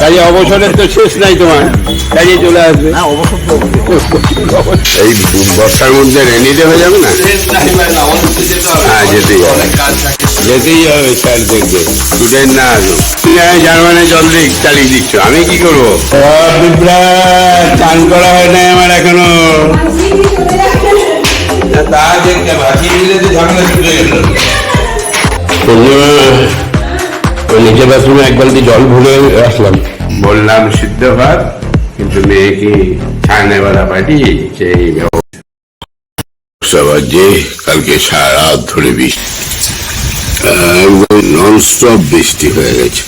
কাজে অবসরের তো শেষ নাই তোমার। কাজে চলে আসবে। হ্যাঁ এই বর্ষার মধ্যে রেনিতে হয়ে যাবে না? হ্যাঁ যেতেই হবে। যেতেই হবে স্যার দেখবে। স্টুডেন্ট না আসো জার্মানে জল দিক চালিয়ে দিচ্ছ। আমি কি করব? চান করা হয় না আমার এখনও। তা দেখতে তো ঝামেলা ছুটে গেল ওই নিচে বাথরুমে এক বালতি জল ভরে আসলাম। বললাম সিদ্ধ ভাত কিন্তু মেয়েকে ছানেওয়ালা পাঠিয়ে সেই যে কালকে সারা রাত ধরে বৃষ্টি। নন স্টপ বৃষ্টি হয়ে গেছে।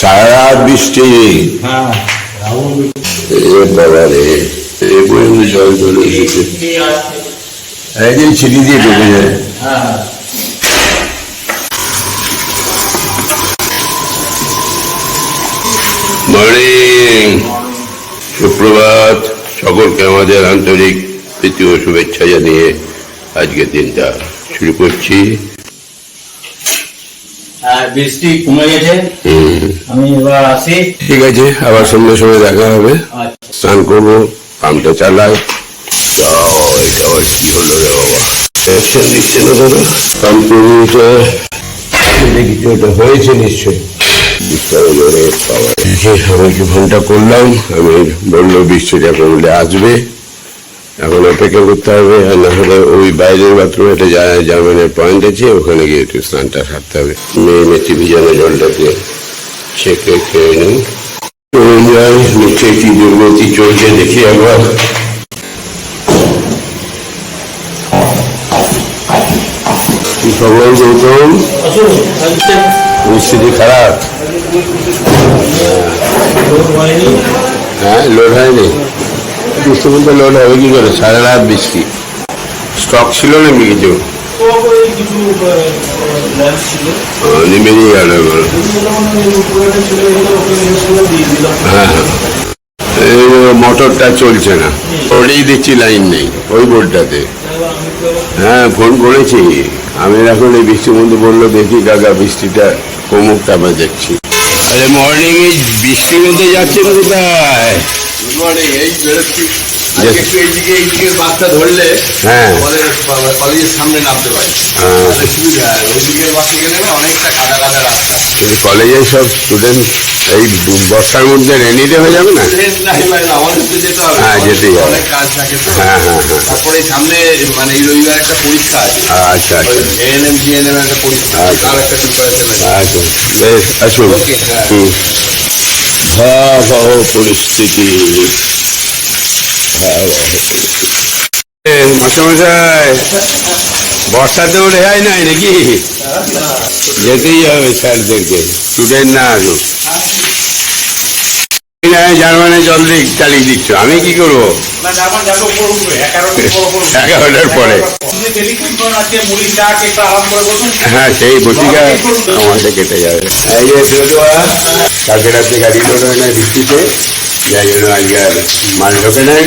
সারা রাত বৃষ্টি। এ বাবা রে এই পর্যন্ত জল চলে এসেছে একদিন ছিটি দিয়ে ঢুকে যায়। মর্নিং। সুপ্রভাত সকলকে আমাদের আন্তরিক তৃতীয় শুভেচ্ছা জানিয়ে আজকের দিনটা শুরু করছি। হ্যাঁ বৃষ্টি কমে গেছে। আমি এবার আসি। ঠিক আছে আবার সন্ধ্যের সময় দেখা হবে। আচ্ছা। স্নান করব পাম্পটা চালাই। এটা আবার কি হলো রে বাবা দিচ্ছে না দাদা? কম্পিউটার কিছু একটা হয়েছে নিশ্চয় আমি কি ফোনটা করলাম আমি বলল বৃষ্টিটা কমলে আসবে এখন অপেক্ষা করতে হবে আর না হলে ওই বাইরের বাথরুমে একটা জার্মানের পয়েন্ট আছে ওখানে গিয়ে একটু স্নানটা সারতে হবে মেয়ে মেথি ভিজানো জলটাকে ছেঁকে খেয়ে চলে যাই কি দুর্গতি চলছে দেখি একবার কি খারাপ হ্যাঁ লোড হয়নি। বৃষ্টি বলতে লোড হবে কি করে? সারা রাত বৃষ্টি স্টক ছিল নাকি কিছু? নেমে গেল দিয়ে দিলাম হ্যাঁ। হ্যাঁ মোটরটা চলছে না। ওটাই দেখছি লাইন নেই, ওই বোর্ডটাতে হ্যাঁ ফোন করেছি। আমি এখন এই বৃষ্টির মধ্যে বলল দেখি কাকা বৃষ্টিটা কমুক তারপর দেখছি। আরে মর্নিং এই বৃষ্টির মধ্যে যাচ্ছেন কোথায়? গুড মর্নিং এই বেরোচ্ছি বাসটা ধরলে হ্যাঁ। কলেজের সামনে নামতে পারি। হ্যাঁ। সুবিধা হয় ওইদিকে গেলে অনেকটা কাদা কাদা রাস্তা। কলেজের সব স্টুডেন্ট এই বর্ষার মধ্যে রেনিতে হয়ে যাবে না? তো যেতে হবে। হ্যাঁ, যেতেই হবে। হ্যাঁ হ্যাঁ হ্যাঁ তারপরে সামনে মানে এই রবিবার একটা পরীক্ষা আছে। আচ্ছা আচ্ছা। এএনএম জিএনএম একটা পরীক্ষা আচ্ছা। একটা প্রিপারেশন আছে আচ্ছা বেশ আসুন। হ্যাঁ। পরিস্থিতি মাস্টারমশাই বর্ষাতেও রেহাই নাই নাকি? যেতেই হবে স্যারদেরকে স্টুডেন্ট না আসুক জার্মানে জল দিক চালিয়ে দিচ্ছ। আমি কি করব? না জার্মান যাব পড়বে এগারোটা পড়ব এগারোটার পরে টেলিফোন আছে মুড়ি চা একটু আরাম করে বসুন। হ্যাঁ সেই বটিকা আমাদের কেটে যাবে। এই যে কালকে রাত্রে গাড়ি লোড হয় না বৃষ্টিতে। যাই জন্য আজকে মাল ঢোকে নাই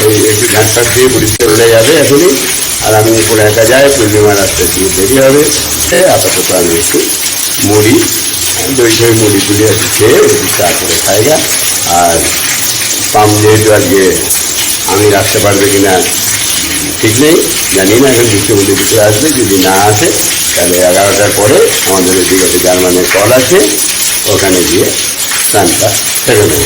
এই একটু ঝাঁটফাট দিয়ে পরিষ্কার হয়ে যাবে এখনই আর আমি উপরে একা যাই পূর্ণিমা রাস্তা দিয়ে দেরি হবে এ, আপাতত আমি একটু মুড়ি দই দই মুড়ি টুড়ি একটু খেয়ে চা করে খাইগা আর পাম যেহেতু আজকে আমি রাখতে পারবে কিনা ঠিক নেই জানি না এখন মধ্যে ভিতরে আসবে যদি না আসে তাহলে এগারোটার পরে আমাদের ওদিকে একটা জার্মানের কল আছে ওখানে গিয়ে স্নানটা সেরে নেব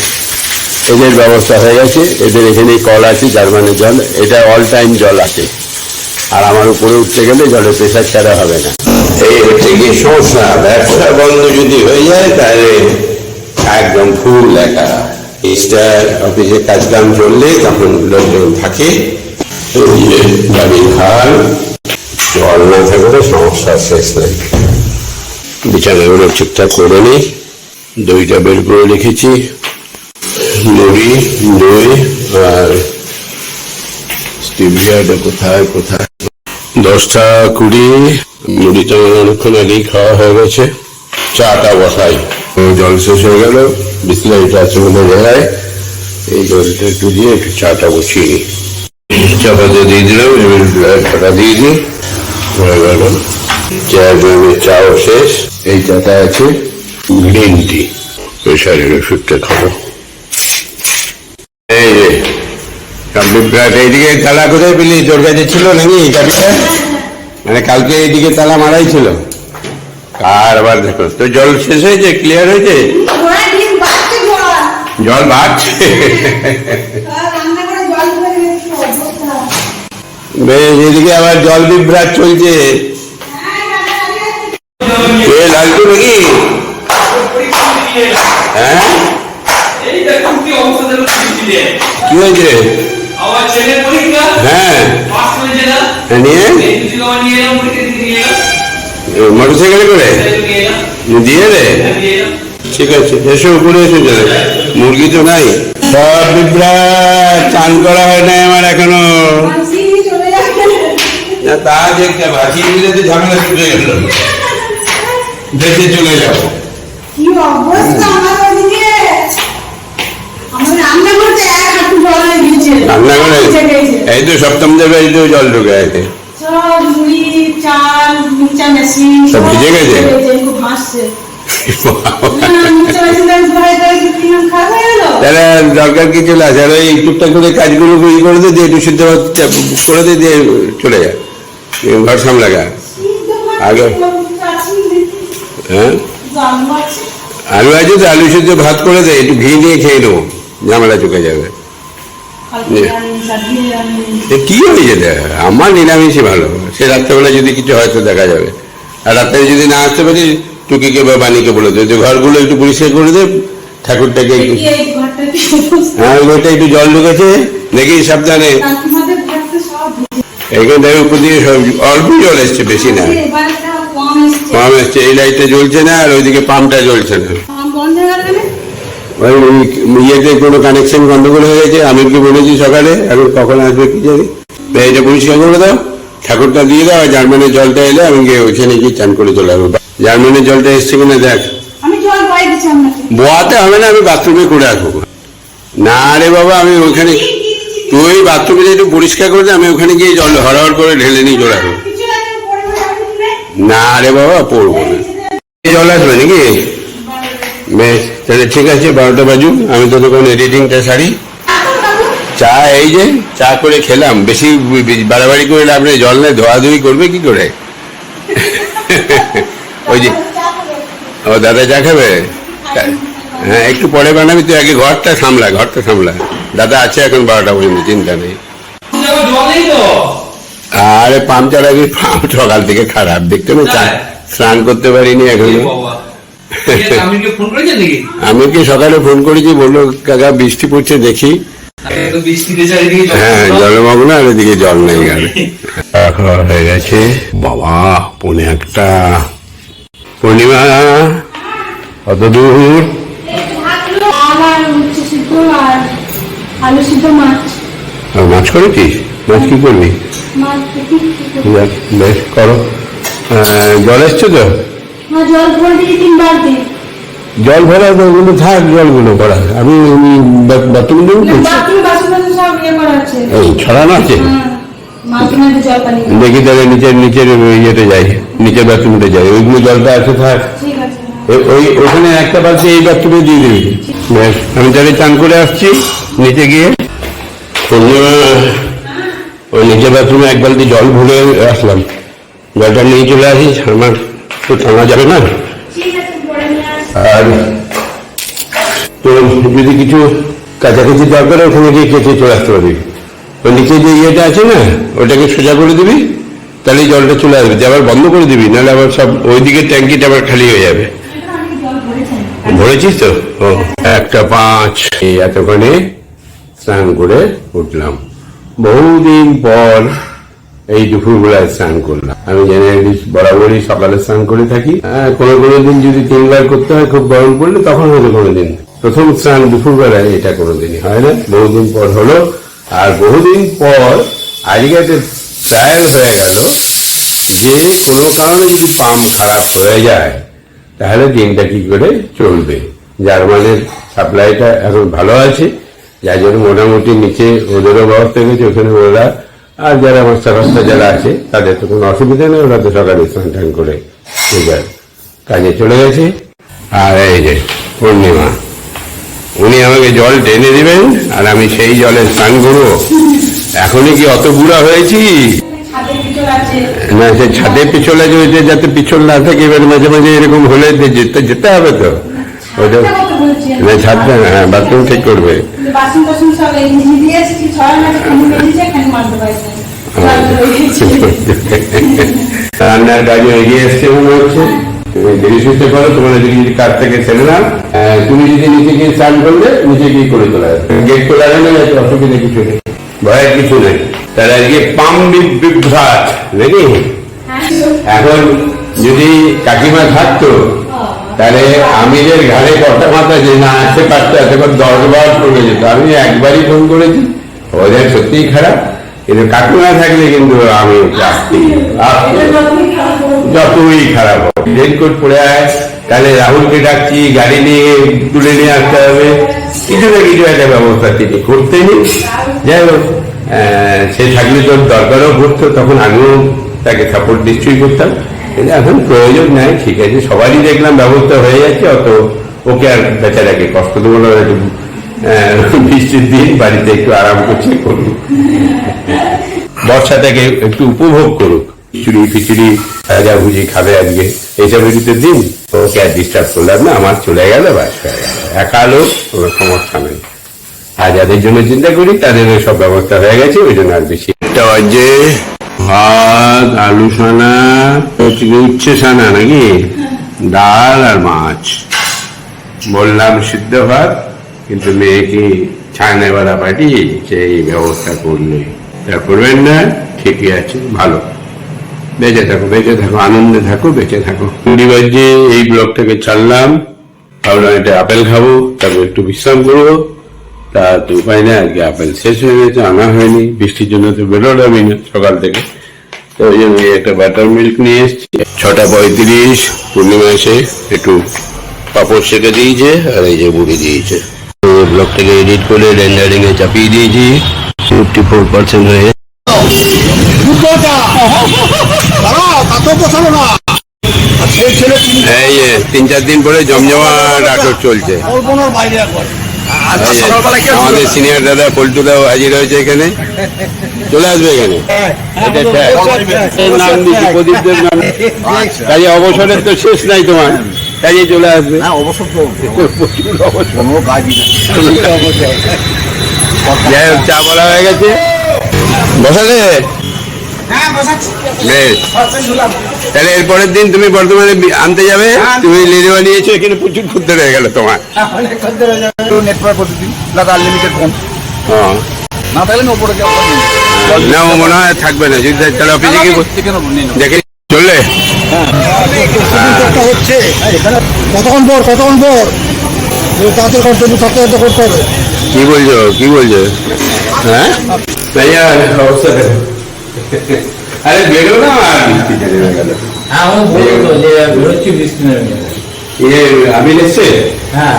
এদের ব্যবস্থা হয়ে গেছে। এদের এখানেই কল আছে জার্মানের জল। এটা অল টাইম জল আছে। আর আমার উপরে উঠতে গেলে জলের প্রেশার ছাড়া হবে না। এই হচ্ছে কি সমস্যা? ব্যবসা বন্ধ যদি হয়ে যায় তাহলে একদম ফুল একা। স্টার অফিসে কাজকাম চললে তখন লোকজন থাকে। খাল জল না থাকলে সমস্যার শেষ নাই। বিছানাগুলো ঠিকঠাক করে নিই দইটা বের করে রেখেছি মুড়ি দই আর স্টিভিয়াটা কোথায় কোথায়? দশটা কুড়ি মুড়িটা অনেকক্ষণ আগেই খাওয়া হয়ে গেছে। চাটা বসাই। জল শেষ হয়ে গেল। বিসলাইটা আছে মনে জায়গায় এই জলটা একটু দিয়ে একটু চাটা বসিয়ে নিই। চাপাতে দিয়ে দিলাম, এবার লাইটটা দিয়ে দিই। হয়ে গেল। চাও শেষ। এই চাটা আছে। গ্রিন টি প্রেশারের ওষুধটা খাব। এই যে কমপ্লিট এইদিকে তালা কোথায় পেলি? তোর কাছে ছিল নাকি চাবিটা মানে কালকে এইদিকে তালা মারাই ছিল। কার আবার দেখো তো জল শেষ হয়েছে? ক্লিয়ার হয়েছে? জল বাড়ছে আর বেশ এদিকে আবার জল বিভ্রাট চলছে। কি হয়েছে? হ্যাঁ। না? নিয়ে? মোটর সাইকেলে করে? দিয়ে দে ঠিক আছে এসো উপরে এসো চলে মুরগি তো নাই। সব চান করা হয় নাই আমার এখনও। চলে তা দেখতে ভাসি দিলে তো ঝামেলা ছুটে গেল। দেশে চলে যাব। কি অবস্থা আমার ওদিকে আমার রান্না করতে এক হাঁটু জল হয়ে গেছে রান্না করে এই তো সপ্তম দেবে এই তো জল ঢুকে আছে সব ভিজে গেছে? তাহলে দরকার কি চলে আসে আর ওই টুকটাক করে কাজগুলো ই করে দিয়ে একটু সিদ্ধ করে দে দিয়ে চলে যায় ঘর সামলাগা। আগে। হ্যাঁ? আলু আছে? তো আলু সিদ্ধ ভাত করে দেয় একটু ঘি দিয়ে খেয়ে নেব। ঝামেলা চুকে যাবে। কি দেখ? আমার নিরামিষই ভালো। সে রাত্রেবেলা যদি কিছু হয়তো দেখা যাবে। আর রাত্রে যদি না আসতে পারি টুকিকে বা বাণীকে বলে দেবে যে ঘরগুলো একটু পরিষ্কার করে দে ঠাকুরটাকে একটু? হ্যাঁ ওইটা একটু জল ঢুকেছে দেখি সাবধানে। সব থেকে উপর দিয়ে সব অল্প জল এসছে বেশি না। পাম্প এসছে। এই লাইটটা জ্বলছে না আর ওইদিকে পাম্পটা জ্বলছে না পাম্প বন্ধ হয়ে গেল কেন? ওই ইয়েতে কোনো কানেকশন গন্ডগোল হয়ে গেছে আমি কি বলেছি সকালে এখন কখন আসবে কি জানি। তো এইটা পরিষ্কার করে দাও ঠাকুরটা দিয়ে দাও জার্মানের জলটা এলে আমি গিয়ে ওইখানে গিয়ে চান করে চলে আসব। জার্মানের জলটা এসছে কিনা দেখ। বোয়াতে হবে না আমি বাথরুমে করে আসব। না রে বাবা আমি ওইখানে তুই বাথরুমে একটু পরিষ্কার করে দে আমি ওখানে গিয়ে জল হরহর করে ঢেলে নিয়ে চলে আসব। না। রে বাবা পড়ব না। জল আসবে নাকি? বেশ তাহলে ঠিক আছে বারোটা বাজুক আমি তো তখন এডিটিংটা সারি। চা এই যে চা করে খেলাম। বেশি বাড়াবাড়ি করে লাভ নেই জল নেই ধোয়াধুয়ি করবে কি করে? ওই যে ও দাদা চা খাবে? হ্যাঁ একটু পরে বানাবি তুই আগে ঘরটা সামলা ঘরটা সামলা। দাদা আছে এখন বারোটা পর্যন্ত চিন্তা নেই। আরে পাম্প চালাবি পাম্প সকাল থেকে খারাপ দেখতে না চা স্নান করতে পারিনি এখনও। আমি কি ফোন করেছেন নাকি? আমি কি সকালে ফোন করেছি বলল কাকা বৃষ্টি পড়ছে দেখি। জল হ্যাঁ। জলমগ্ন আর এদিকে জল নেই খাওয়া হয়ে গেছে বাবা পনে একটা। পূর্ণিমা কত দূর? মাছ। করেছিস মাছ কি? করবি? মাছ কি করব। বেশ করো। আহ, জল এসছে তো? না জল ভরে দিই তিন বালতি জল ভরা তো ওগুলো থাক জলগুলো ভরা। আমি বাথরুম দেবো ইয়ে করা এই ছড়ানো আছে? দেখি তাহলে নিচের নিচের ইয়েতে যাই নিচের বাথরুমে যাই। ওইগুলো জলটা আছে থাক। ওই- ওই ওখানে একটা বালতি এই বাথরুমে দিয়ে দিবি। বেশ আমি তাহলে চান করে আসছি নিচে গিয়ে। ওই নিচের বাথরুমে এক বালতি জল ভরে আসলাম। জলটা নিয়ে চলে আসিস আমার তো টানা যদি কিছু কাছাকাছি দরকার ওখানে গিয়ে চলে আসতে পারবি। ওই নিচে যে ইয়েটা আছে না, ওটাকে সোজা করে দিবি, তাহলে জলটা চলে আসবে। আবার বন্ধ করে দিবি, নাহলে আবার সব ওইদিকে ট্যাঙ্কিটা আবার খালি হয়ে যাবে। ভরেছিস তো? ও, একটা, পাঁচ এতক্ষণে স্নান করে উঠলাম। বহুদিন পর এই দুপুরবেলায় স্নান করলাম। আমি জেনারেলি বরাবরই সকালে স্নান করে থাকি। কোনো কোনো দিন যদি তিনবার করতে হয়, খুব গরম পড়লে তখন হয়তো কোনো দিন প্রথম স্নান দুপুরবেলায় এটা কোনোদিনই হয় না। বহুদিন পর হলো, আর বহুদিন পর আজকে ট্রায়াল হয়ে গেল যে কোনো কারণে যদি পাম্প খারাপ হয়ে যায়, তাহলে দিনটা কি করে চলবে? জার্মানের সাপ্লাইটা এখন ভালো আছে। যার জন্য মোটামুটি নিচে ওদেরও ব্যবস্থা গেছে ওখানে ওরা আর যারা মাস্টার ফাস্টার যারা আছে, তাদের তো কোনো অসুবিধা নেই, ওরা তো সকালে স্নান টান করে যে কাজে চলে গেছে। আর এই যে পূর্ণিমা, উনি আমাকে জল টেনে দিবেন, আর আমি সেই জলে স্নান করব। এখনই কি অত বুড়া হয়েছি? আছে না, সে ছাদে পিছলে রয়েছে যাতে পিছল না থাকে, এবার মাঝে মাঝে এরকম হলে যেতে যেতে হবে তো। ছাদটা কত না হ্যাঁ বাথরুম ঠিক করবে। পারছে রান্নার কাজে এগিয়ে এসছে মনে হচ্ছে। দেরি সুস্থ করো তোমার যদি কাজ থেকে ছেড়ে নাও আহ, তুমি যদি নিচে গিয়ে স্নান করলে নিচে গিয়ে করে তোলা গেট খোলা গেলে যাতে অসুবিধা কিছু নেই ভয়ের কিছু নেই। তাহলে আজকে পাম বিভ্রাট নাকি এখন যদি কাকিমা থাকতো তাহলে আমি যে ঘাড়ে কথা মাথা যে না আসতে পারতো এতক্ষণ দশ বার পড়ে যেত আমি একবারই ফোন করেছি। ওদের সত্যিই খারাপ। কিন্তু কাকু না থাকলে কিন্তু আমি যতই খারাপ হোক। রেনকোট আয়। তাহলে রাহুলকে ডাকছি, গাড়ি নিয়ে তুলে নিয়ে আসতে হবে। কিছু না কিছু একটা ব্যবস্থা তিনি করতেনি যাই হোক সে থাকলে তোর দরকারও পড়তো, তখন আমিও তাকে সাপোর্ট নিশ্চয়ই করতাম। এখন প্রয়োজন নাই, ঠিক আছে, সবারই দেখলাম ব্যবস্থা হয়ে যাচ্ছে, অত ওকে আর বেচারাকে কষ্ট দেবো না, একটু বৃষ্টির দিন, বাড়িতে একটু আরাম করছে করুন বর্ষাটাকে একটু উপভোগ করুক। খিচুড়ি ফিচুড়ি ভাজা ভুজি খাবে আজকে এইসবের ভিতরে দিন, ওকে আর ডিস্টার্ব করলাম না, আমার চলে গেল, বাস হয়ে গেল। একা লোক, কোনো সমস্যা নেই। আর যাদের জন্য চিন্তা করি, তাদের সব ব্যবস্থা হয়ে গেছে, ওই জন্য আর বেশি ভাত, আলু সানা উচ্ছে সানা নাকি? ডাল আর মাছ। বললাম, সিদ্ধ ভাত, কিন্তু মেয়েকে ছায়না বেড়া পাঠিয়ে সেই ব্যবস্থা করলে তা করবেন না, ঠিকই আছে, ভালো। বেঁচে থাকো বেঁচে থাকো, আনন্দে থাকো, বেঁচে থাকো। কুড়ি বাজে, এই ব্লগটাকে ছাড়লাম। ভাবলাম, এটা আপেল খাব, তারপর একটু বিশ্রাম করব। তা তো উপায় নেই আজকে আপেল শেষ হয়ে গেছে আনা হয়নি বৃষ্টির জন্য তো বেরোলামই না সকাল থেকে তো ওই জন্য একটা বাটার মিল্ক নিয়ে এসেছি ছটা পঁয়ত্রিশ পূর্ণিমা এসে একটু পাপড় সেকে দিয়েছে আর এই যে মুড়ি দিয়েছে ব্লগটাকে এডিট করে রেন্ডারিং এ চাপিয়ে দিয়েছি ফিফটি ফোর পার্সেন্ট হয়ে এই তিন চার দিন পরে জমজমাট আটক চলছে। এই যে, আমাদের সিনিয়র দাদা পল্টুদাও হাজির হয়েছে এখানে। চলে আসবে এখানে। এটা নাম দিচ্ছি প্রদীপদের নাম। কাজে অবসরের তো শেষ নাই তোমার। কাজে চলে আসবে। অবসর যাই হোক চা বলা হয়ে গেছে। বসালে? বেশ। তাহলে এর পরের দিন তুমি বর্তমানে আনতে যাবে? তুমি লিরিও নিয়েছো এখানে প্রচুর খুঁজতে রয়ে গেল তোমার। নেটওয়ার্ক প্রতিদিন দাদা আনলিমিটেড ফোন হ্যাঁ। না থাকলে না না মনে হয় থাকবে না। যদি তাহলে অফিসে গিয়ে বসে- কেন দেখে চললে? হচ্ছে কতক্ষণ পর কতক্ষণ পর? তাতে করতে হবে তাতে তো করতে হবে। কি বলছো কি বলছো? হ্যাঁ? অবস্থা আরে বেরো না। আর বৃষ্টি জেনে হয়ে গেল হ্যাঁ ও বলতো যে বেরোচ্ছি বৃষ্টি নেমে আমি এসছে হ্যাঁ।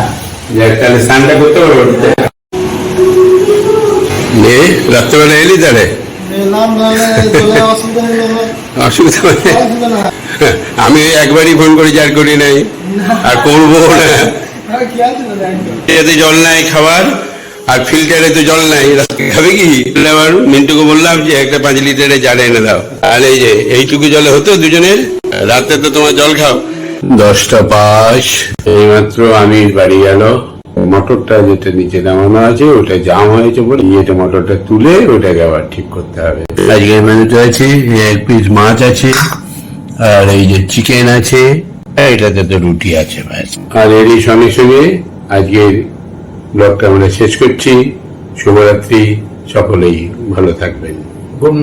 তাহলে স্নানটা করতে পারব নে রাত্রেবেলা এলি তাহলে? অসুবিধা মানে? আমি একবারই ফোন করি যার করি নাই। আর করব না। এতে জল নাই খাবার। আর ফিল্টারে তো জল নাই খাবে কি? আবার মিন্টুকে বললাম যে একটা পাঁচ লিটারে জার এনে দাও। আর এই যে, এইটুকু জলে হতো দুজনের? রাতে তো তোমার জল খাও। দশটা পাঁচ, এইমাত্র আমি বাড়ি গেল। মোটরটা যেটা নিচে নামানো আছে, ওটা জাম হয়েছে বলে ইয়েটা মোটরটা তুলে ওটাকে আবার ঠিক করতে হবে। আজকে মেনুতে আছে, এক পিস মাছ আছে, আর এই যে চিকেন আছে এটাতে তো রুটি আছে ব্যাস। আর এরই সঙ্গে সঙ্গে আজকের ব্লগটা আমরা শেষ করছি। শুভরাত্রি সকলেই ভালো থাকবেন। গুড